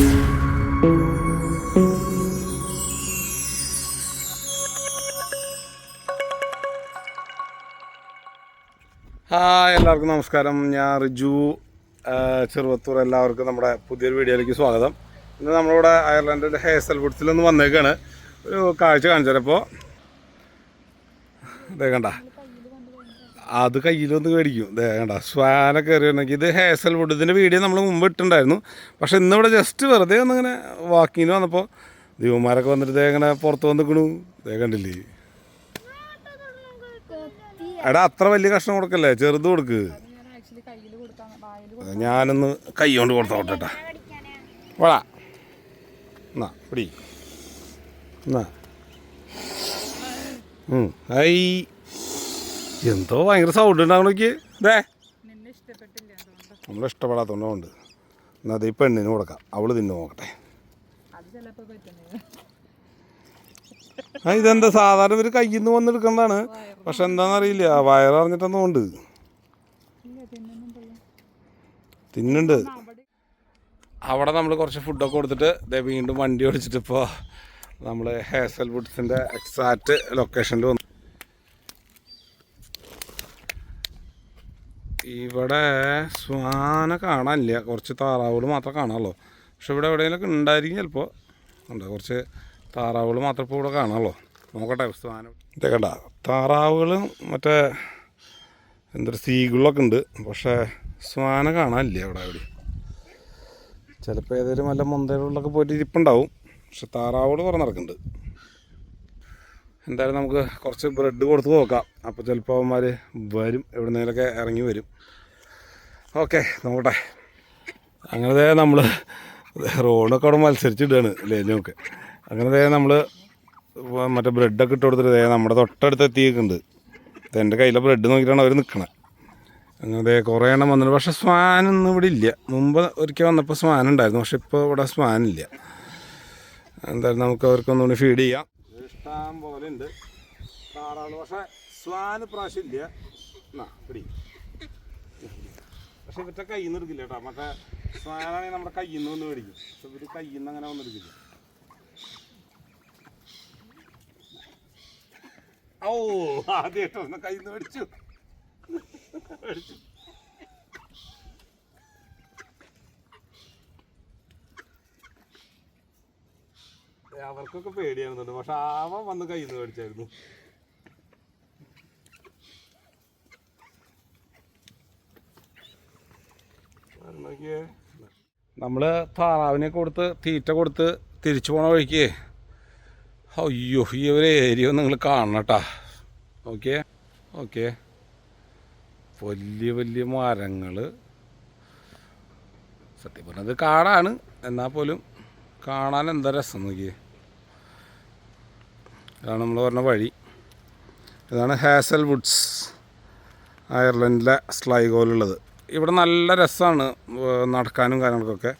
Hi എല്ലാവർക്കും നമസ്കാരം. ഞാൻ റിജു ചെറുവത്തൂർ എല്ലാവർക്കും നമ്മുടെ പുതിയൊരു വീഡിയോയിലേക്ക് സ്വാഗതം. ഇന്ന് നമ്മളിവിടെ അയർലൻഡിന്റെ ഹേസൽ വുഡ്സിൽ ഒന്ന് വന്നേക്കാണ്. ഒരു കാഴ്ച കാണിച്ചപ്പോൾ ഇതേ കണ്ട. അത് കയ്യിലൊന്ന് മേടിക്കും. ഇതേ കണ്ട സ്വാനൊക്കെ കയറി വന്നെങ്കിൽ ഇത് ഹേസൽ വുഡ് ഇതിന്റെ വീഡിയോ നമ്മൾ മുമ്പ് ഇട്ടുണ്ടായിരുന്നു പക്ഷെ ഇന്നിവിടെ ജസ്റ്റ് വെറുതെ ഒന്നിങ്ങനെ വാക്കിങ്ങിന് വന്നപ്പോൾ ദൈവന്മാരൊക്കെ വന്നിട്ട് ഇങ്ങനെ പുറത്ത് വന്നിക്കണു ഇതേ കണ്ടില്ലേ? എടാ അത്ര വലിയ കഷ്ണം കൊടുക്കല്ലേ? ചെറുത് കൊടുക്ക്. ഞാനൊന്ന് കൈ കൊണ്ട് കൊടുത്തോട്ടെ വളാ എന്നാ പിടി. എന്നാ. ഐ. എന്തോ ഭയങ്കര സൗണ്ട് ഉണ്ടാവും നോക്കി ദേ. നിന്നെ ഇഷ്ടപ്പെട്ടില്ല അതുകൊണ്ട് നമ്മൾ ഇഷ്ടപ്പെടാത്തതുകൊണ്ട് എന്നാൽ അത് ഈ പെണ്ണിന് കൊടുക്കാം. അവൾ തിന്നു നോക്കട്ടെ. ആ ഇതെന്താ? സാധാരണ ഇവർ കയ്യിൽ നിന്ന് വന്നെടുക്കേണ്ടതാണ് പക്ഷെ എന്താണെന്നറിയില്ല വയററിഞ്ഞിട്ടൊന്നും ഉണ്ട് തിന്നുണ്ട്. അവിടെ അവിടെ നമ്മൾ കുറച്ച് ഫുഡൊക്കെ കൊടുത്തിട്ട് ദേ വീണ്ടും വണ്ടി ഓടിച്ചിട്ട് ഇപ്പോൾ നമ്മൾ ഹേസൽ വുഡ്സിന്റെ എക്സാക്റ്റ് ലൊക്കേഷനിൽ വന്നു. ഇവിടെ സ്വാന കാണാനില്ല. കുറച്ച് താറാവുകൾ മാത്രമേ കാണാമല്ലോ പക്ഷെ ഇവിടെ എവിടെയെങ്കിലൊക്കെ ഉണ്ടായിരിക്കും ചിലപ്പോൾ. ഉണ്ട് കുറച്ച് താറാവുകൾ മാത്രമേ ഇപ്പോൾ ഇവിടെ കാണാമല്ലോ നോക്കട്ടെ സ്വാന ഇതേ കണ്ട താറാവുകൾ മറ്റേ എന്തൊരു സീകളൊക്കെ ഉണ്ട്. പക്ഷേ സ്വാന കാണാനില്ല ഇവിടെ എവിടെ ചിലപ്പോൾ ഏതെങ്കിലും വല്ല മൊന്തകളിലൊക്കെ പോയിട്ട് ഇരിപ്പുണ്ടാവും. പക്ഷെ താറാവുകൾ കുറേ നടക്കുന്നുണ്ട് എന്തായാലും നമുക്ക് കുറച്ച് ബ്രെഡ് കൊടുത്ത് നോക്കാം. അപ്പോൾ ചിലപ്പോൾ അവന്മാർ വരും. എവിടുന്നേലൊക്കെ ഇറങ്ങി വരും. ഓക്കെ നോക്കട്ടെ. അങ്ങനെ നമ്മൾ റോഡൊക്കെ അവിടെ മത്സരിച്ചിടുകയാണ് ലേനൊക്കെ അങ്ങനെ നമ്മൾ മറ്റേ ബ്രെഡൊക്കെ ഇട്ട് കൊടുത്തിട്ട് നമ്മുടെ തൊട്ടടുത്ത് എത്തിയിട്ടുണ്ട്. എന്റെ കയ്യിലെ ബ്രെഡ് നോക്കിയിട്ടാണ് അവർ നിൽക്കണത് അങ്ങനെ കുറേ എണ്ണം വന്നിട്ട് പക്ഷേ സ്വാനൊന്നും ഇവിടെ ഇല്ല. മുമ്പ് ഒരിക്കൽ വന്നപ്പോൾ സ്വാനുണ്ടായിരുന്നു പക്ഷെ ഇപ്പോൾ ഇവിടെ സ്വാനില്ല എന്തായാലും നമുക്ക് അവർക്കൊന്നുകൂടി ഫീഡ് ചെയ്യാം. ഇഷ്ടം പോലെ ഉണ്ട്. കാറാണ് പക്ഷെ സ്വാന് പ്രാവശ്യം ഇല്ല. എന്നാ പിടി. പക്ഷെ ഇവരുടെ കയ്യിൽ നിന്ന് എടുക്കില്ല കേട്ടോ. മറ്റേ സ്വാനാണെങ്കിൽ നമ്മുടെ കയ്യിൽ നിന്ന് വന്ന് മേടിക്കും. പക്ഷെ ഇവർ കയ്യിൽ നിന്ന് അങ്ങനെ വന്ന് എടുക്കില്ല. ഓ ആദ്യമായിട്ടോ? കയ്യിൽ നിന്ന് മേടിച്ചു. മേടിച്ചു. അവർക്കൊക്കെ പേടിയാണെന്നുണ്ട്. പക്ഷെ അവൻ വന്ന് കയ്യിൽ നിന്ന് മേടിച്ചായിരുന്നു. നമ്മൾ താറാവിനെ കൊടുത്ത് തീറ്റ കൊടുത്ത് തിരിച്ചു പോണ വഴിക്ക്. അയ്യോ ഈ ഒരു ഏരിയ നിങ്ങൾ കാണണം കേട്ടാ. ഓക്കെ ഓക്കെ വലിയ വലിയ മരങ്ങൾ സത്യം പറഞ്ഞത് കാടാണ് എന്നാൽ പോലും കാണാൻ എന്താ രസം നോക്കിയേ. ഇതാണ് നമ്മൾ പറഞ്ഞ വഴി. ഇതാണ് ഹാസൽ വുഡ്സ് അയർലൻഡിലെ സ്ലൈഗോയിലുള്ളത് ഇവിടെ നല്ല രസമാണ് നടക്കാനും കാര്യങ്ങൾക്കൊക്കെ.